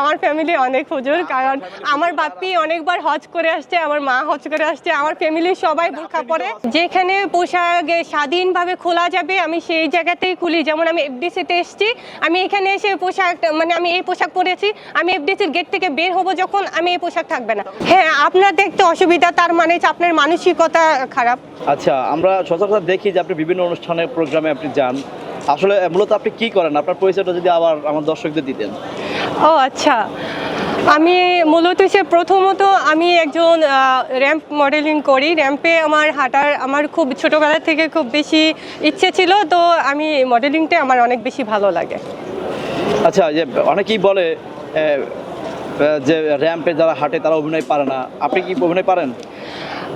আমার ফ্যামিলি অনেক হুজুর কারণ আমার বাপ্পি অনেকবার হজ করে আসছে আমার মা হজ করে আসছে আমার ফ্যামিলির সবাই বোরখা পরে। যেখানে পোশাক স্বাধীনভাবে খোলা যাবে আমি সেই জায়গাতেই খুলি। যেমন আমি এফডিসিতে এসেছি আমি এখানে এসে পোশাক মানে আমি এই পোশাক পরেছি আমি এফডিসির গেট থেকে বের হব যখন আমি এই পোশাক থাকবে না। হ্যাঁ আপনার দেখতে অসুবিধা তার মানে আপনার মানসিকতা খারাপ। আচ্ছা আমরা সচরাচর দেখি যে আপনি বিভিন্ন অনুষ্ঠানে প্রোগ্রামে আপনি যান। আসলে মূলত আপনি কি করেন? আপনার পরিচয়টা যদি আবার আমার দর্শকদের দিতেন। ও আচ্ছা। আমি মূলত সে প্রথমত আমি একজন র্যাম্প মডেলিং করি। র্যাম্পে আমার হাঁটার, আমার খুব ছোটোবেলা থেকে খুব বেশি ইচ্ছে ছিল, তো আমি মডেলিংটা আমার অনেক বেশি ভালো লাগে। আচ্ছা যে অনেকেই বলে যে র্যাম্পে যারা হাঁটে তারা অভিনয় পারে না। আপনি কি অভিনয় পারেন?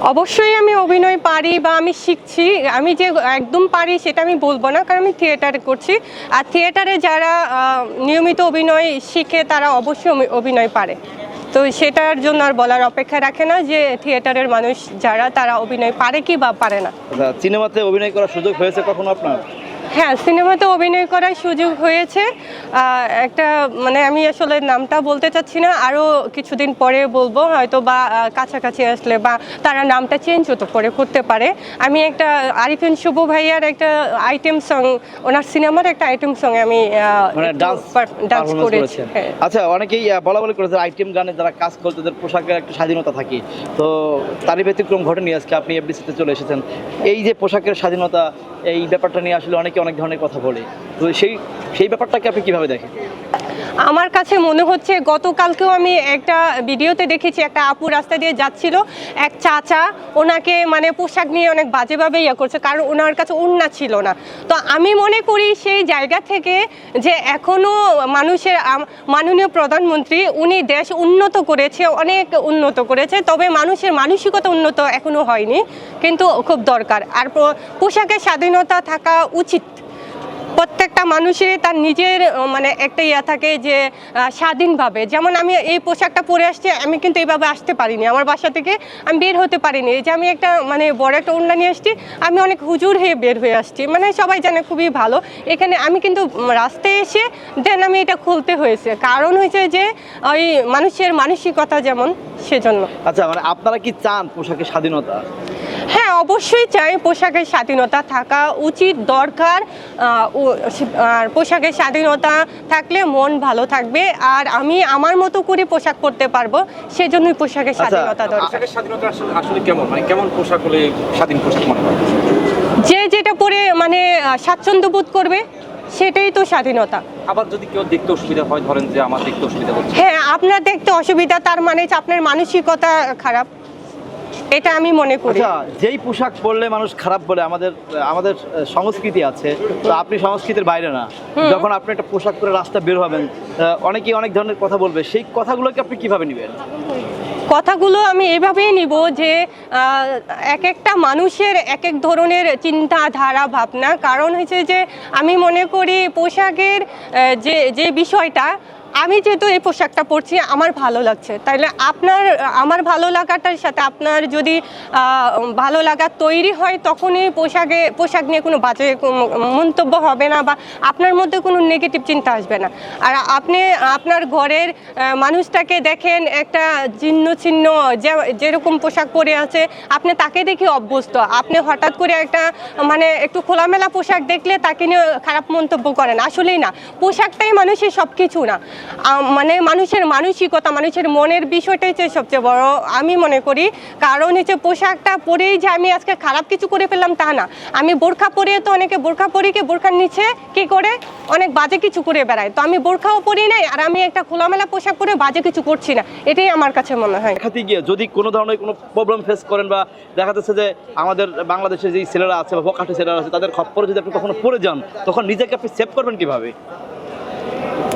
অবশ্যই আমি অভিনয় পারি বা আমি শিখছি। আমি যে একদম পারি সেটা আমি বলব না, কারণ আমি থিয়েটারে করছি। আর থিয়েটারে যারা নিয়মিত অভিনয় শিখে তারা অবশ্যই অভিনয় পারে। তো সেটার জন্য আর বলার অপেক্ষা রাখে না যে থিয়েটারের মানুষ যারা তারা অভিনয় পারে কি বা পারে না। আচ্ছা সিনেমাতে অভিনয় করার সুযোগ হয়েছে কখনো আপনার? হ্যাঁ সিনেমাতে অভিনয় করার সুযোগ হয়েছে। একটা মানে আমি আসলে নামটা বলতে চাচ্ছি না আরও কিছুদিন পরে বলব হয়তো বা কাছাকাছি আসলে বা তারা নামটা চেঞ্জ হতো পরে করতে পারে। আমি একটা আরিফিন শুভ ভাইয়ার একটা আইটেম সং ওনার সিনেমার একটা আইটেম সং আমি মানে ডান্স ডান্স করেছি। হ্যাঁ। আচ্ছা অনেকেই বলা বলি করেছে আইটেম গানে যারা কাজ করে তাদের পোশাকের একটা স্বাধীনতা থাকে। তো তারই ব্যতিক্রম ঘটেনি আজকে আপনি এফডিসিতে চলে এসেছেন। এই যে পোশাকের স্বাধীনতা এই ব্যাপারটা নিয়ে আসলে অনেকে অনেক ধরনের কথা বলে। তো সেই সেই ব্যাপারটাকে আপনি কীভাবে দেখেন? আমার কাছে মনে হচ্ছে গতকালকেও আমি একটা ভিডিওতে দেখেছি, একটা আপু রাস্তা দিয়ে যাচ্ছিল, এক চাচা ওনাকে মানে পোশাক নিয়ে অনেক বাজেভাবে ইয়ে করছে, কারণ ওনার কাছে উন্না ছিল না। তো আমি মনে করি সেই জায়গা থেকে যে এখনও মানুষের মাননীয় প্রধানমন্ত্রী, উনি দেশ উন্নত করেছে, অনেক উন্নত করেছে, তবে মানুষের মানসিকতা উন্নত এখনও হয়নি, কিন্তু খুব দরকার। আর পোশাকের স্বাধীনতা থাকা উচিত। মানুষের তার নিজের মানে একটা ইয়া থাকে যে স্বাধীনভাবে। যেমন আমি এই পোশাকটা পরে আসছি, আমি কিন্তু এইভাবে আসতে পারিনি। আমার বাসা থেকে আমি বের হতে পারিনি। যে আমি একটা মানে বড় একটা ওড়না নিয়ে আসছি, আমি অনেক হুজুর হয়ে বের হয়ে আসছি। মানে সবাই জানে খুবই ভালো। এখানে আমি কিন্তু রাস্তায় এসে, দেন আমি এটা খুলতে হয়েছে। কারণ হয়েছে যে, ওই মানুষের মানসিকতা যেমন, সেজন্য। আচ্ছা মানে আপনারা কি চান পোশাকের স্বাধীনতা? হ্যাঁ অবশ্যই চাই পোশাকের স্বাধীনতা থাকা উচিত দরকার। আর পোশাকের স্বাধীনতা থাকলে মন ভালো থাকবে। আর আমি আমার মতো করে পোশাক পরতে পারব সেজন্যই পোশাকের আচ্ছা, স্বাধীনতা দরকার। পোশাকের স্বাধীনতা আসলে আসলে কেমন? মানে কেমন পোশাক হলে স্বাধীন পোশাক মনে হয়? যে যেটা পরে মানে স্বাচ্ছন্দ্য বোধ করবে সেটাই তো স্বাধীনতা। আবার যদি কেউ দেখতে অসুবিধা হয় ধরেন যে আমার দেখতে অসুবিধা হচ্ছে। হ্যাঁ আপনার দেখতে অসুবিধা তার মানে আপনার মানসিকতা খারাপ। এটা আমি মনে করি। আচ্ছা যেই পোশাক পরলে মানুষ খারাপ বলে আমাদের আমাদের সংস্কৃতি আছে তো আপনি সংস্কৃতির বাইরে না। যখন আপনি একটা পোশাক পরে রাস্তা বের হবেন অনেকেই অনেক ধরনের কথা বলবে। সেই কথাগুলোকে আপনি কীভাবে নেবেন? কথাগুলো আমি এভাবেই নিব যে এক একটা মানুষের এক এক ধরনের চিন্তাধারা ভাবনা। কারণ হচ্ছে যে আমি মনে করি পোশাকের যে যে বিষয়টা আমি যেহেতু এই পোশাকটা পরছি, আমার ভালো লাগছে। তাইলে আপনার, আমার ভালো লাগাটার সাথে আপনার যদি ভালো লাগা তৈরি হয়, তখনই পোশাকে, পোশাক নিয়ে কোনো বাজে মন্তব্য হবে না বা আপনার মধ্যে কোনো নেগেটিভ চিন্তা আসবে না। আর আপনি, আপনার ঘরের মানুষটাকে দেখেন, একটা জীর্ণ ছিন্ন যেরকম পোশাক পরে আছে, আপনি তাকে দেখে অভ্যস্ত। আপনি হঠাৎ করে একটা মানে একটু খোলামেলা পোশাক দেখলে তাকে নিয়ে খারাপ মন্তব্য করেন। আসলেই না। পোশাকটাই মানুষের সব কিছু না। মানে মানুষের মানসিকতা মানুষের মনের বিষয়টাই হচ্ছে সবচেয়ে বড়। আমি মনে করি কারণ হচ্ছে পোশাকটা পরেই যে আমি আজকে খারাপ কিছু করে ফেললাম তা না। আমি বোরখা পরে তো অনেকে বোরখা পরিকে বোরখার নিচে কি করে? অনেক বাজে কিছু করে বেড়ায়। তো আমি বোরখাও পরি নাই আর আমি একটা খোলামেলা পোশাক পরে বাজে কিছু করছি না। এটাই আমার কাছে মনে হয়। দেখাতে গিয়ে যদি কোনো ধরনের কোনো প্রবলেম ফেস করেন বা দেখা যাচ্ছে যে আমাদের বাংলাদেশের যেই ছেলেরা আছে বা বকাটে ছেলেরা আছে তাদের খপ্পরে যদি আপনি কখনো পড়ে যান তখন নিজেকে আপনি সেভ করবেন কীভাবে?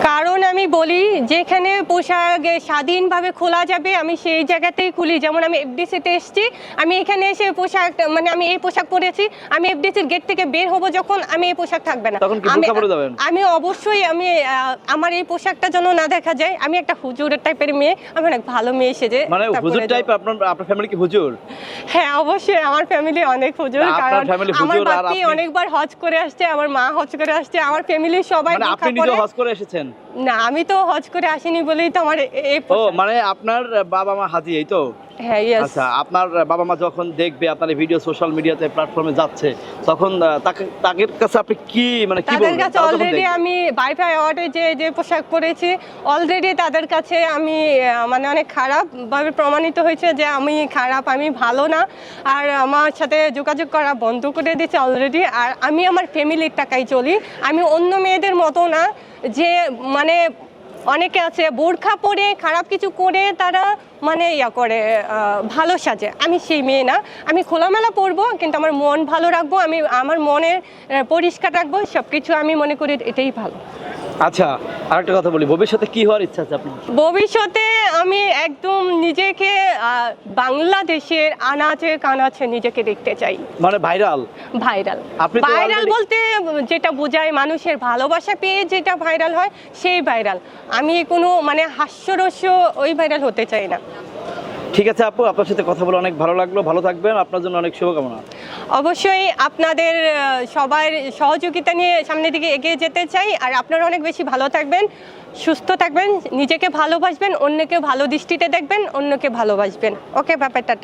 কারণ আমি বলি যেখানে পোশাক স্বাধীনভাবে খোলা যাবে আমি সেই জায়গাতেই খুলি। যেমন আমি এফডিসিতে এসেছি আমি এখানে এসে পোশাক মানে আমি এই পোশাক পরেছি আমি এফডিসির গেট থেকে বের হব যখন আমি এই পোশাক থাকবে না। আমি অবশ্যই আমি আমার এই পোশাকটা যেন না দেখা যায় আমি একটা হুজুরের টাইপের মেয়ে আমি অনেক ভালো মেয়ে সেজে মানে হুজুর টাইপ আপনার আপনার ফ্যামিলি কি হুজুর? হ্যাঁ অবশ্যই আমার ফ্যামিলি অনেক হুজুর কারণ আমার বাপি অনেকবার হজ করে আসছে আমার মা হজ করে আসছে আমার ফ্যামিলির সবাই মানে আপনি নিজে হজ করে এসেছেন? না আমি তো হজ করে আসিনি বলেই তো আমার ও মানে আপনার বাবা মা হাজি এই তো? হ্যাঁ. আচ্ছা আপনার বাবা মা যখন দেখবে আপনার ভিডিও সোশ্যাল মিডিয়াতে প্ল্যাটফর্মে যাচ্ছে তখন তাকে তাদের কাছে আপনি কি মানে কি তাদের কাছে অলরেডি? আমি বাইফাই অ্যাওয়ার্ডে যে যে পোশাক পরেছি অলরেডি তাদের কাছে আমি মানে অনেক খারাপভাবে প্রমাণিত হয়েছে যে আমি খারাপ আমি ভালো না আর আমার সাথে যোগাযোগ করা বন্ধ করে দিয়েছে অলরেডি আর আমি আমার ফ্যামিলির টাকায় চলি আমি অন্য মেয়েদের মতো না যে মানে অনেকে আছে, বোরখা পরে, খারাপ কিছু করে তারা মানে ইয়া করে ভালো সাজে। আমি সেই মেয়ে না। আমি খোলামেলা পরবো, কিন্তু আমার মন ভালো রাখব, আমি, আমার মনের পরিষ্কার রাখব সব কিছু আমি মনে করি এটাই ভালো। আচ্ছা আরেকটা কথা বলি ভবিষ্যতে কি হওয়ার ইচ্ছা আছে আপনার? ভবিষ্যতে আমি একদম নিজেকে বাংলাদেশের আনাচে কানাচে নিজেকে দেখতে চাই। মানে ভাইরাল? ভাইরাল। আপনি ভাইরাল বলতে যেটা বোঝায় মানুষের ভালোবাসা পেয়ে যেটা ভাইরাল হয় সেই ভাইরাল। আমি কোনো মানে হাস্যরস্য ওই ভাইরাল হতে চাই না। ঠিক আছে আপু, আপনার সাথে কথা বলে অনেক ভালো লাগল, ভালো থাকবেন, আপনার জন্য অনেক শুভকামনা। অবশ্যই আপনাদের সবার সহযোগিতা নিয়ে সামনের দিকে এগিয়ে যেতে চাই, আর আপনারা অনেক বেশি ভালো থাকবেন, সুস্থ থাকবেন, নিজেকে ভালোবাসবেন, অন্যকে ভালো দৃষ্টিতে দেখবেন, অন্যকে ভালোবাসবেন। ওকে ব্যাপারটা